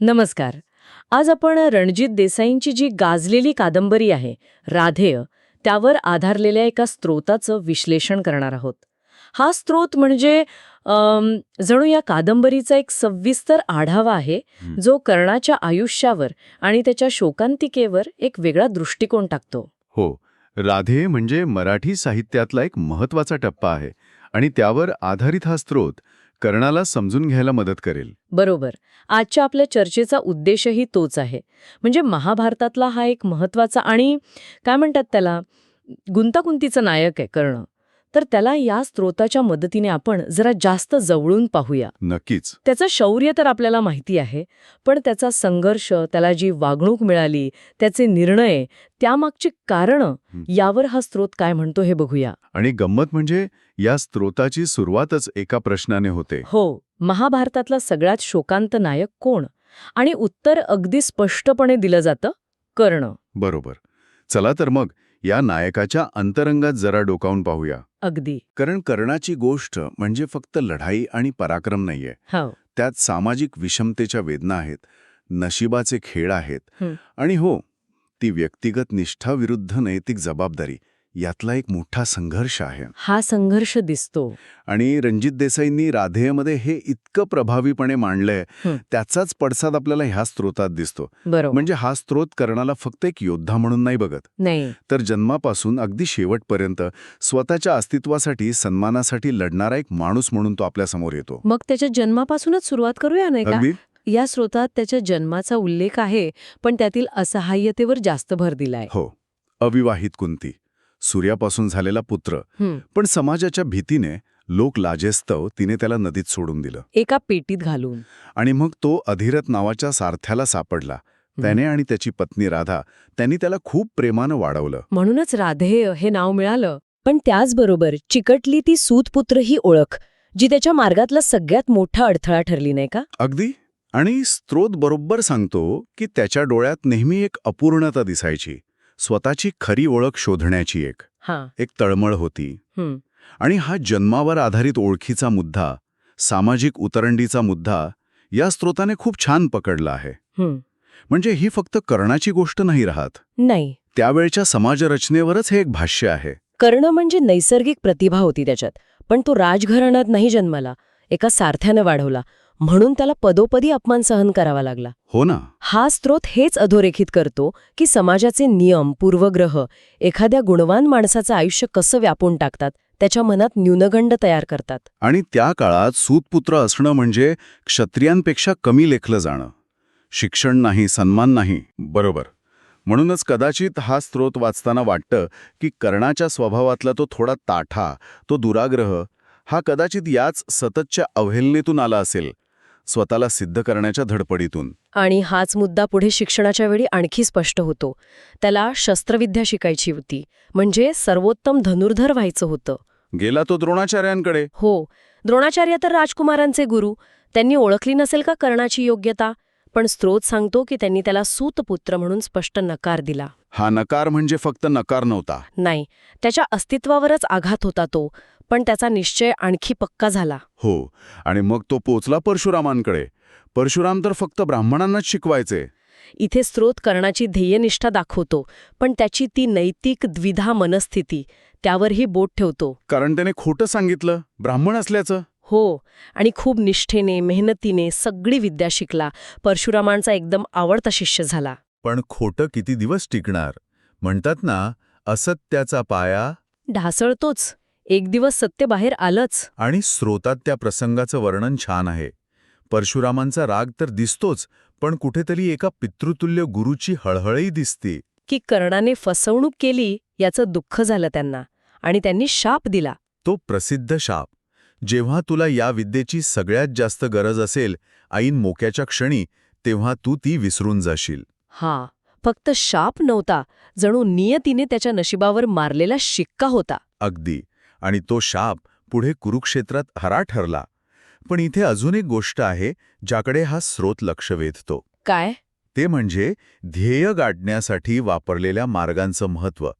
नमस्कार. आज आपण रणजित देसाईंची जी गाजलेली कादंबरी आहे राधेय त्यावर आधारलेल्या एका स्त्रोताचं विश्लेषण करणार आहोत. हा स्त्रोत म्हणजे जणू या कादंबरीचा एक सविस्तर आढावा आहे. जो कर्णाच्या आयुष्यावर आणि त्याच्या शोकांतिकेवर एक वेगळा दृष्टिकोन टाकतो. हो राधे म्हणजे मराठी साहित्यातला एक महत्त्वाचा टप्पा आहे आणि त्यावर आधारित हा स्रोत कर्णाला समजून घ्यायला मदत करेल. बरोबर. आजच्या आपल्या चर्चेचा उद्देशही तोच आहे. म्हणजे महाभारतातला हा एक महत्त्वाचा आणि काय म्हणतात त्याला? गुंतागुंतीचा नायक आहे कर्ण. तर त्याला या स्त्रोताच्या मदतीने आपण जरा जास्त जवळून पाहूया. नक्कीच. त्याचं शौर्य तर आपल्याला माहिती आहे पण त्याचा संघर्ष त्याला जी वागणूक मिळाली त्याचे निर्णय त्यामागची कारणं यावर हा स्त्रोत काय म्हणतो हे बघूया. आणि गंमत म्हणजे या स्त्रोताची सुरुवातच एका प्रश्नाने होते. हो महाभारतातला सगळ्यात शोकांत नायक कोण? आणि उत्तर अगदी स्पष्टपणे दिलं जातं कर्ण. बरोबर. चला तर मग या नायकाच्या अंतरंगात जरा डोकावून पाहूया. अगदी. कारण कर्णाची गोष्ट म्हणजे फक्त लढाई आणि पराक्रम नाहीये. हो. त्यात सामाजिक विषमतेच्या वेदना आहेत नशिबाचे खेळ आहेत. आणि हो ती व्यक्तिगत निष्ठा विरुद्ध नैतिक जबाबदारी. यातला एक मोठा संघर्ष आहे. हा संघर्ष दिसतो. आणि रणजित देसाईंनी राधेयमध्ये हे इतकं प्रभावीपणे मांडलंय. त्याचाच पडसाद आपल्याला ह्या स्त्रोतात दिसतो. म्हणजे हा स्त्रोत कर्णाला फक्त एक योद्धा म्हणून नाही बघत. नाही. तर जन्मापासून अगदी शेवटपर्यंत स्वतःच्या अस्तित्वासाठी सन्मानासाठी लढणारा एक माणूस म्हणून तो आपल्यासमोर येतो. मग त्याच्या जन्मापासूनच सुरुवात करूया नाही का? या स्रोतात त्याच्या जन्माचा उल्लेख आहे पण त्यातील असहाय्यतेवर जास्त भर दिलाय. हो. अविवाहित कुंती. सूर्यापासून झालेला पुत्र. पण समाजाच्या भीतीने लोक लाजेस्तव तिने त्याला नदीत सोडून दिलं. एका पेटीत घालून. आणि मग तो अधिरथ नावाच्या सारथ्याला सापडला. त्याने आणि त्याची पत्नी राधा त्यांनी त्याला खूप प्रेमानं वाढवलं. म्हणूनच राधेय हे नाव मिळालं. पण त्याचबरोबर चिकटली ती सूतपुत्र ही ओळख जी त्याच्या मार्गातला सगळ्यात मोठा अडथळा ठरली नाही का? अगदी. आणि स्त्रोत बरोबर सांगतो की त्याच्या डोळ्यात नेहमी एक अपूर्णता दिसायची. स्वतःची खरी ओळख शोधण्याची एक एक तळमळ होती. आणि हा जन्मावर आधारित ओळखीचा मुद्दा सामाजिक उतरंडीचा मुद्दा या स्त्रोताने खूप छान पकडला आहे. हं. म्हणजे ही फक्त कर्णाची गोष्ट नाही राहत. नाही. त्यावेळच्या समाजरचनेवरच हे एक भाष्य आहे. कर्ण म्हणजे नैसर्गिक प्रतिभा होती त्याच्यात पण तो राजघराण्यात नाही जन्माला एका सारथ्यानं वाढवला. म्हणून त्याला पदोपदी अपमान सहन करावा लागला. हो ना. हा स्रोत हेच अधोरेखित करतो की समाजाचे नियम पूर्वग्रह एखाद्या गुणवान माणसाचं आयुष्य कसं व्यापून टाकतात त्याच्या मनात न्यूनगंड तयार करतात. आणि त्या काळात सूतपुत्र असणं म्हणजे क्षत्रियांपेक्षा कमी लेखलं जाणं. शिक्षण नाही सन्मान नाही बरोबर. म्हणूनच कदाचित हा स्रोत वाचताना वाटतं की कर्णाच्या स्वभावातला तो थोडा ताठा तो दुराग्रह हा कदाचित याच सततच्या अवहेलनेतून आला असेल. स्वतःला सिद्ध करण्याच्या धडपडीतून. आणि हाच मुद्दा पुढे शिक्षणाच्या वेळी आणखी स्पष्ट होतो. त्याला शस्त्रविद्या शिकायची होती. म्हणजे सर्वोत्तम धनुर्धर व्हायचं होतं. गेला तो द्रोणाचार्यांकडे. हो. द्रोणाचार्य तर राजकुमारांचे गुरु. त्यांनी ओळखली नसेल का कर्णाची योग्यता? पण स्त्रोत सांगतो की त्यांनी त्याला सूतपुत्र म्हणून स्पष्ट नकार दिला. हा नकार म्हणजे फक्त नकार नव्हता. नाही. त्याच्या अस्तित्वावरच आघात होता तो. पण त्याचा निश्चय आणखी पक्का झाला. हो आणि मग तो पोचला परशुरामांकडे. परशुराम तर फक्त ब्राह्मणांनाच शिकवायचे. इथे स्त्रोत कर्णाची ध्येयनिष्ठा दाखवतो पण त्याची ती नैतिक द्विधा मनस्थिती त्यावरही बोट ठेवतो. कारण त्याने खोटं सांगितलं ब्राह्मण असल्याचं. हो आणि खूप निष्ठेने मेहनतीने सगळी विद्या शिकला परशुरामांचा एकदम आवडता शिष्य झाला. पण खोटं किती दिवस टिकणार? म्हणतात ना असत्याचा पाया ढासळतोच. एक दिवस सत्य बाहेर आलंच. आणि स्रोतात त्या प्रसंगाचं वर्णन छान आहे. परशुरामांचा राग तर दिसतोच पण कुठेतरी एका पितृतुल्य गुरुची हळहळही दिसते. की कर्णाने फसवणूक केली याचं दुःख झालं त्यांना आणि त्यांनी शाप दिला. तो प्रसिद्ध शाप. जेव्हा तुला या विद्येची सगळ्यात जास्त गरज असेल ऐन मोक्याच्या क्षणी तेव्हा तू ती विसरून जाशील. हा फक्त शाप नव्हता जणू नियतीने त्याच्या नशिबावर मारलेला शिक्का होता. अगदी. आणि तो शाप पुढे कुरुक्षेत्रात हरा ठरला. पण इथे अजून एक गोष्ट आहे ज्याकडे हा स्रोत लक्ष वेधतो. काय? ते म्हणजे ध्येय गाठण्यासाठी वापरलेल्या मार्गांचं महत्त्व.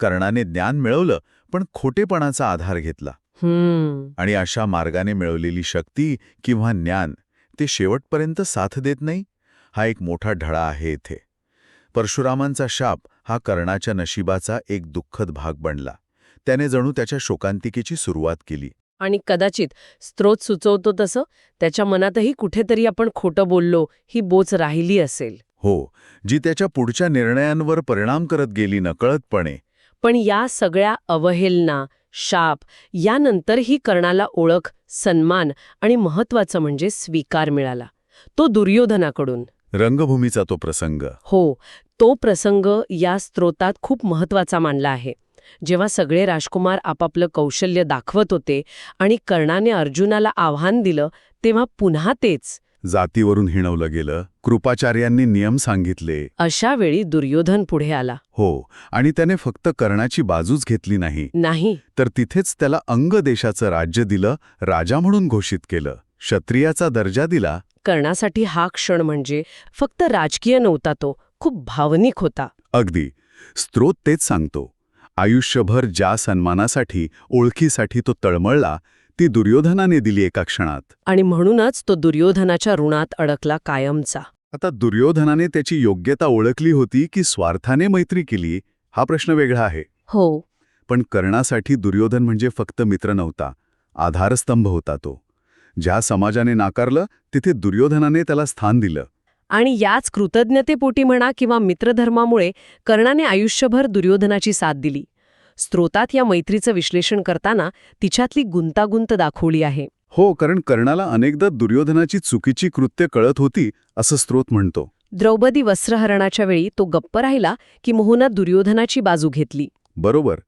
कर्णाने ज्ञान मिळवलं पण खोटेपणाचा आधार घेतला. आणि अशा मार्गाने मिळवलेली शक्ती किंवा ज्ञान ते शेवटपर्यंत साथ देत नाही? हा एक मोठा ढळा आहे इथे. परशुरामांचा शाप हा कर्णाच्या नशिबाचा एक दुःखद भाग बनला. त्याने जणू त्याच्या शोकांतिकेची सुरुवात केली. आणि कदाचित स्त्रोत सुचवतो तसं त्याच्या मनातही कुठेतरी आपण खोटं बोललो ही बोच राहिली असेल. हो जी त्याच्या पुढच्या निर्णयांवर परिणाम करत गेली नकळतपणे पण या सगळ्या अवहेलना शाप यानंतरही कर्णाला ओळख सन्मान आणि महत्वाचं म्हणजे स्वीकार मिळाला. तो दुर्योधनाकडून. रंगभूमीचा तो प्रसंग. हो तो प्रसंग या स्त्रोतात खूप महत्त्वाचा मानला आहे. जेव्हा सगळे राजकुमार आपापलं कौशल्य दाखवत होते आणि कर्णाने अर्जुनाला आव्हान दिलं तेव्हा पुन्हा तेच. जातीवरून हिणवलं गेलं कृपाचार्यांनी नियम सांगितले. अशा वेळी दुर्योधन पुढे आला. हो आणि त्याने फक्त कर्णाची बाजूच घेतली नाही. नाही. तर तिथेच त्याला अंग देशाचं राज्य दिलं राजा म्हणून घोषित केलं. क्षत्रियाचा दर्जा दिला. कर्णासाठी हा क्षण म्हणजे फक्त राजकीय नव्हता तो खूप भावनिक होता. अगदी. स्त्रोत तेच सांगतो. आयुष्यभर ज्या सन्मानासाठी ओळखीसाठी तो तळमळला ती दुर्योधनाने दिली एका क्षणात. आणि म्हणूनच तो दुर्योधनाच्या ऋणात अडकला कायमचा. आता दुर्योधनाने त्याची योग्यता ओळखली होती की स्वार्थाने मैत्री केली हा प्रश्न वेगळा आहे. हो. पण कर्णासाठी दुर्योधन म्हणजे फक्त मित्र नव्हता आधारस्तंभ होता तो. ज्या समाजाने नाकारलं तिथे दुर्योधनाने त्याला स्थान दिलं. आणि याच कृतज्ञतेपोटी म्हणा किंवा मित्रधर्मामुळे कर्णाने आयुष्यभर दुर्योधनाची साथ दिली. स्त्रोतात या मैत्रीचं विश्लेषण करताना तिच्यातली गुंतागुंत दाखवली आहे. हो कारण कर्णाला अनेकदा दुर्योधनाची चुकीची कृत्य कळत होती असं स्त्रोत म्हणतो. द्रौपदी वस्त्रहरणाच्या वेळी तो गप्प राहिला की मोहना दुर्योधनाची बाजू घेतली. बरोबर.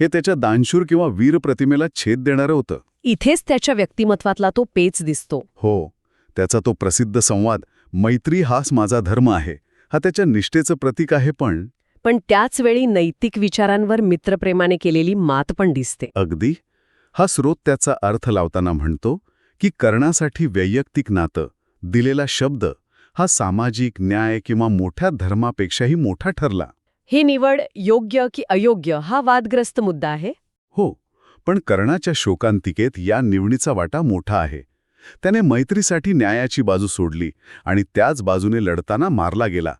हे त्याच्या दानशूर किंवा वीर प्रतिमेला छेद देणारं होतं. इथेच त्याच्या व्यक्तिमत्वातला तो पेच दिसतो. हो त्याचा तो प्रसिद्ध संवाद मैत्री हाच माझा धर्म आहे. हा त्याच्या निष्ठेचं प्रतीक आहे पण पण त्याच वेळी नैतिक विचारांवर मित्रप्रेमाने केलेली मात पण दिसते. अगदी. हा स्रोत त्याचा अर्थ लावताना म्हणतो की कर्णासाठी वैयक्तिक नातं दिलेला शब्द हा सामाजिक न्याय किंवा मोठ्या धर्मापेक्षाही मोठा ठरला. ही निवड योग्य की अयोग्य हा वादग्रस्त मुद्दा आहे? हो पण कर्णाच्या शोकांतिकेत या निवडीचा वाटा मोठा आहे. त्याने मैत्रीसाठी न्यायाची बाजू सोडली आणि त्याच बाजूने लढताना मारला गेला.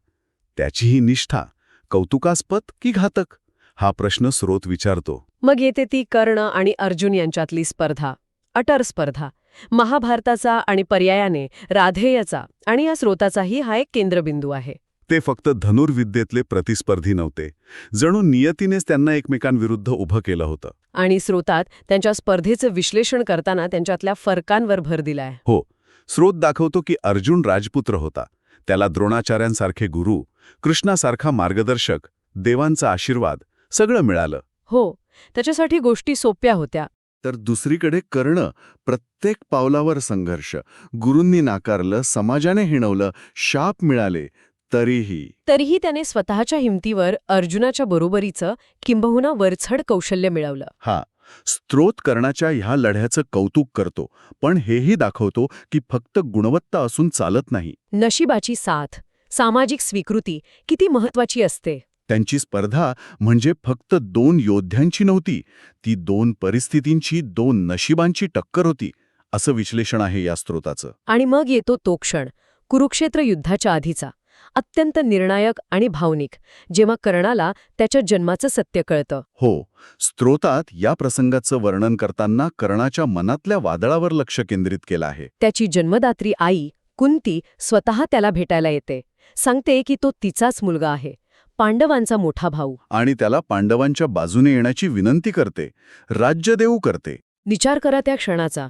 त्याची ही निष्ठा कौतुकास्पद की घातक? हा प्रश्न स्रोत विचारतो. मग येते ती कर्ण आणि अर्जुन यांच्यातली स्पर्धा अटर स्पर्धा महाभारताचा आणि पर्यायाने राधेयचा आणि या स्रोताचाही हा एक केंद्रबिंदू आहे. ते फक्त धनुर्विद्येतले प्रतिस्पर्धी नव्हते. जणू नियतीनेच त्यांना एकमेकांविरुद्ध उभं केलं होतं. आणि स्रोतात त्यांच्या स्पर्धेचं विश्लेषण करताना त्यांच्यातल्या फरकांवर भर दिलाय. हो स्रोत दाखवतो की अर्जुन राजपुत्र होता. त्याला द्रोणाचार्यांसारखे गुरु कृष्णासारखा मार्गदर्शक देवांचा आशीर्वाद सगळं मिळालं. हो त्याच्यासाठी गोष्टी सोप्या होत्या. तर दुसरीकडे कर्ण प्रत्येक पावलावर संघर्ष गुरूंनी नाकारलं समाजाने हिणवलं शाप मिळाले तरीही. तरीही त्याने स्वतःच्या हिमतीवर अर्जुनाच्या बरोबरीचं किंबहुना वरचढ कौशल्य मिळवलं. हा स्त्रोत कर्णाच्या ह्या लढ्याचं कौतुक करतो पण हेही दाखवतो की फक्त गुणवत्ता असून चालत नाही. नशिबाची साथ सामाजिक स्वीकृती किती महत्वाची असते. त्यांची स्पर्धा म्हणजे फक्त दोन योद्ध्यांची नव्हती ती दोन परिस्थितींची दोन नशिबांची टक्कर होती असं विश्लेषण आहे या स्त्रोताचं. आणि मग येतो तो क्षण कुरुक्षेत्र युद्धाच्या आधीचा. अत्यंत निर्णायक आणि भावनिक जेव्हा कर्णाला त्याच्या जन्माचं सत्य कळतं. हो स्त्रोतात या प्रसंगाचं वर्णन करताना कर्णाच्या मनातल्या वादळावर लक्ष केंद्रित केलं आहे. त्याची जन्मदात्री आई कुंती स्वतः त्याला भेटायला येते. सांगते की तो तिचाच मुलगा आहे. पांडवांचा मोठा भाऊ. आणि त्याला पांडवांच्या बाजूने येण्याची विनंती करते राज्य देऊ करते. विचार करा त्या क्षणाचा.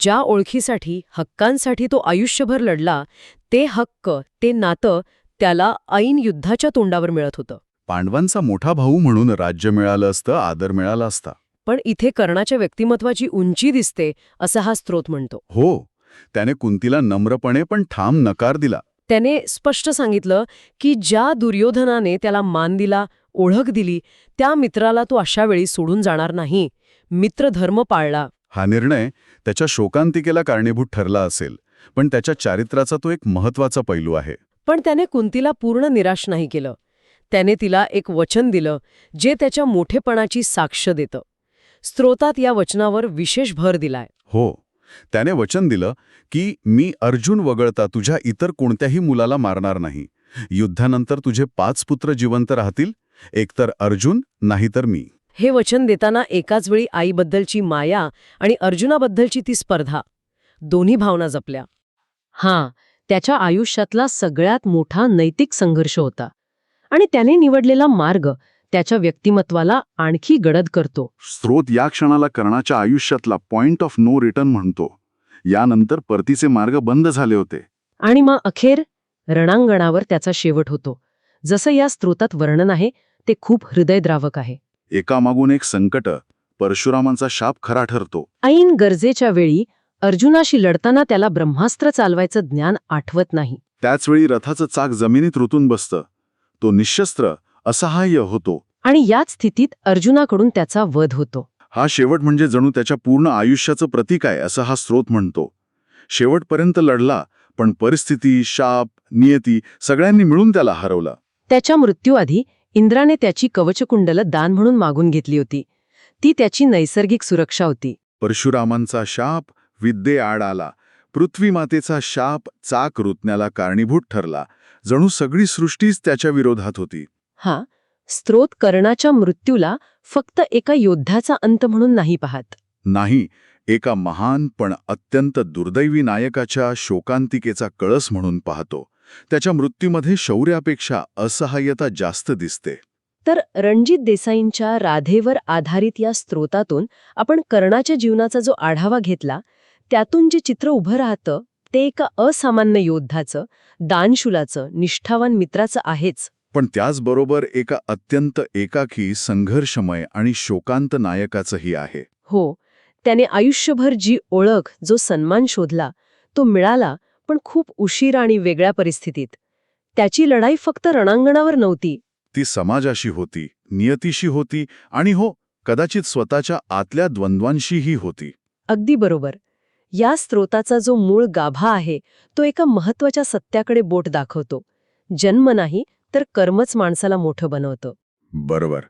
ज्या ओळखीसाठी हक्कांसाठी तो आयुष्यभर लढला ते हक्क ते नातं त्याला ऐन युद्धाच्या तोंडावर मिळत होतं. पांडवांचा मोठा भाऊ म्हणून राज्य मिळालं असतं आदर मिळाला असता. पण इथे कर्णाच्या व्यक्तिमत्वाची उंची दिसते असं हा स्त्रोत म्हणतो. हो त्याने कुंतीला नम्रपणे पण ठाम नकार दिला. त्याने स्पष्ट सांगितलं की ज्या दुर्योधनाने त्याला मान दिला ओळख दिली त्या मित्राला तो अशा वेळी सोडून जाणार नाही. मित्रधर्म पाळला. हा निर्णय त्याच्या शोकांतिकेला कारणीभूत ठरला असेल पण त्याच्या चारित्राचा तो एक महत्त्वाचा पैलू आहे. पण त्याने कुंतीला पूर्ण निराश नाही केलं. त्याने तिला एक वचन दिलं जे त्याच्या मोठेपणाची साक्ष देतं. स्त्रोतात या वचनावर विशेष भर दिलाय. हो. त्याने वचन दिलं की मी अर्जुन वगळता तुझ्या इतर कोणत्याही मुलाला मारणार नाही. युद्धानंतर तुझे पाच पुत्र जिवंत राहतील एकतर अर्जुन नाहीतर मी. हे वचन देताना एकाच वेळी आईबद्दलची माया आणि अर्जुनाबद्दलची ती स्पर्धा. दोन्ही भावना जपल्या. हां. त्याच्या आयुष्यातला सगळ्यात मोठा नैतिक संघर्ष होता. आणि त्याने निवडलेला मार्ग त्याच्या व्यक्तिमत्वाला आणखी गडद करतो. स्रोत या क्षणाला कर्णाच्या आयुष्यातला पॉइंट ऑफ नो रिटर्न म्हणतो. यानंतर परतीचे मार्ग बंद झाले होते. आणि मग अखेर रणांगणावर त्याचा शेवट होतो. जसं या स्त्रोतात वर्णन आहे ते खूप हृदयद्रावक आहे. एकामागून एक संकट परशुरामांचा शाप खरा ठरतो. ऐन गरजेच्या वेळी अर्जुनाशी लढताना त्याला ब्रह्मास्त्र चालवायचं ज्ञान आठवत नाही. त्याचवेळी रथाचं चाक जमिनीत रुतून बसतं. तो निशस्त्र असहाय्य होतो. आणि याच स्थितीत अर्जुनाकडून त्याचा वध होतो. हा शेवट म्हणजे जणू त्याच्या पूर्ण आयुष्याचं प्रतीक आहे असं हा स्रोत म्हणतो. शेवटपर्यंत लढला पण परिस्थिती शाप नियती सगळ्यांनी मिळून त्याला हरवलं. त्याच्या मृत्यूआधी इंद्राने त्याची कवचकुंडलं दान म्हणून मागून घेतली होती. ती त्याची नैसर्गिक सुरक्षा होती. परशुरामांचा शाप विद्येआड आला. पृथ्वी मातेचा शाप चाक रुतण्याला कारणीभूत ठरला. जणू सगळी सृष्टीच त्याच्या विरोधात होती. हा स्त्रोत कर्णाच्या मृत्यूला फक्त एका योद्ध्याचा अंत म्हणून नाही पाहत. नाही एका महान पण अत्यंत दुर्दैवी नायकाच्या शोकांतिकेचा कळस म्हणून पाहतो. त्याच्या मृत्यूमध्ये शौर्यापेक्षा असहाय्यता जास्त दिसते. तर रणजित देसाईंच्या राधेवर आधारित या स्त्रोतातून आपण कर्णाच्या जीवनाचा जो आढावा घेतला त्यातून जे चित्र उभं राहतं ते एका असामान्य योद्धाचं दानशुलाचं निष्ठावान मित्राचं आहेच. पण त्याचबरोबर एका अत्यंत एकाकी संघर्षमय आणि शोकांत नायकाचंही आहे. हो त्याने आयुष्यभर जी ओळख जो सन्मान शोधला तो मिळाला पण खूप उशीर आणि वेगळ्या परिस्थितीत. त्याची लढाई फक्त रणांगणावर नव्हती. ती समाजाशी होती नियतीशी होती आणि हो कदाचित स्वतःच्या आतल्या द्वंद्वांशीही होती. अगदी बरोबर. या स्त्रोताचा जो मूळ गाभा आहे तो एका महत्त्वाच्या सत्याकडे बोट दाखवतो. जन्म नाही तर कर्मच माणसाला मोठं बनवतं. बरोबर.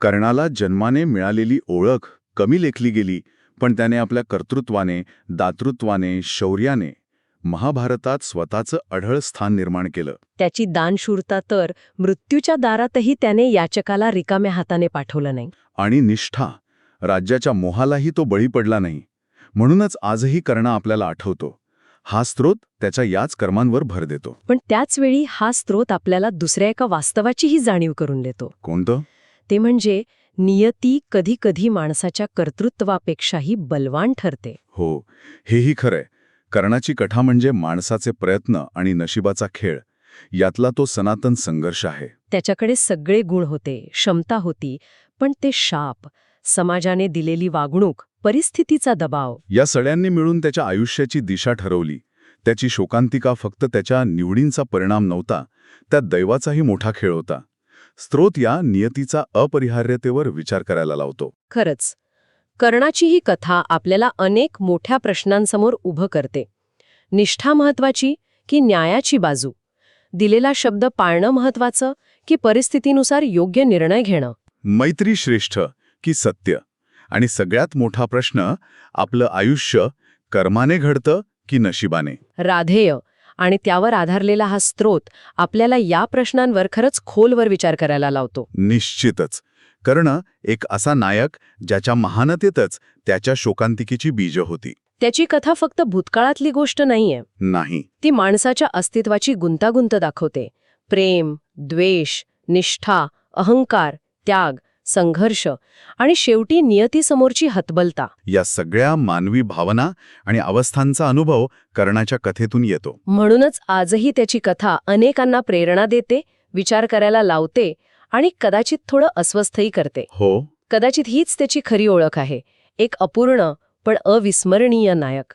कर्णाला जन्माने मिळालेली ओळख कमी लेखली गेली पण त्याने आपल्या कर्तृत्वाने दातृत्वाने शौर्याने महाभारतात स्वतःचं अढळ स्थान निर्माण केलं. त्याची दानशूरता तर मृत्यूच्या दारातही त्याने याचकाला रिकाम्या हाताने पाठवलं नाही. आणि निष्ठा राज्याच्या मोहालाही तो बळी पडला नाही. म्हणूनच आजही कर्ण आपल्याला आठवतो. हा स्रोत त्याच्या याच कर्मांवर भर देतो. पण त्याचवेळी हा स्रोत आपल्याला दुसऱ्या एका वास्तवाचीही जाणीव करून देतो. कोणतं? ते म्हणजे नियती कधी कधी माणसाच्या कर्तृत्वापेक्षाही बलवान ठरते. हो हेही खरंय. कर्णाची कथा म्हणजे माणसाचे प्रयत्न आणि नशिबाचा खेळ. यातला तो सनातन संघर्ष आहे. त्याच्याकडे सगळे गुण होते क्षमता होती पण ते शाप समाजाने दिलेली वागणूक परिस्थितीचा दबाव. या सगळ्यांनी मिळून त्याच्या आयुष्याची दिशा ठरवली. त्याची शोकांतिका फक्त त्याच्या निवडींचा परिणाम नव्हता त्या दैवाचाही मोठा खेळ होता. स्त्रोत या नियतीचा अपरिहार्यतेवर विचार करायला लावतो. खरंच. कर्णाची ही कथा आपल्याला अनेक मोठ्या प्रश्नांसमोर उभं करते. निष्ठा महत्वाची की न्यायाची बाजू? दिलेला शब्द पाळणं महत्वाचं की परिस्थितीनुसार योग्य निर्णय घेणं? मैत्री श्रेष्ठ. की सत्य. आणि सगळ्यात मोठा प्रश्न आपलं आयुष्य कर्माने घडतं की नशिबाने? राधेय. आणि त्यावर आधारलेला हा स्रोत आपल्याला या प्रश्नांवर खरंच खोलवर विचार करायला लावतो. निश्चितच. कर्ण एक असा नायक ज्याच्या महानतेतच त्याच्या शोकांतिकेची बीज होती. त्याची कथा फक्त भूतकाळातली गोष्ट नाहीये. नाही. ती माणसाच्या अस्तित्वाची गुंतागुंत दाखवते. प्रेम द्वेष निष्ठा अहंकार त्याग संघर्ष आणि शेवटी नियतीसमोरची हतबलता. या सगळ्या मानवी भावना आणि अवस्थांचा अनुभव कर्णाच्या कथेतून येतो. म्हणूनच आजही त्याची कथा अनेकांना प्रेरणा देते विचार करायला लावते आणि कदाचित थोडं अस्वस्थही करते. हो. कदाचित हीच त्याची खरी ओळख आहे. एक अपूर्ण पण अविस्मरणीय नायक.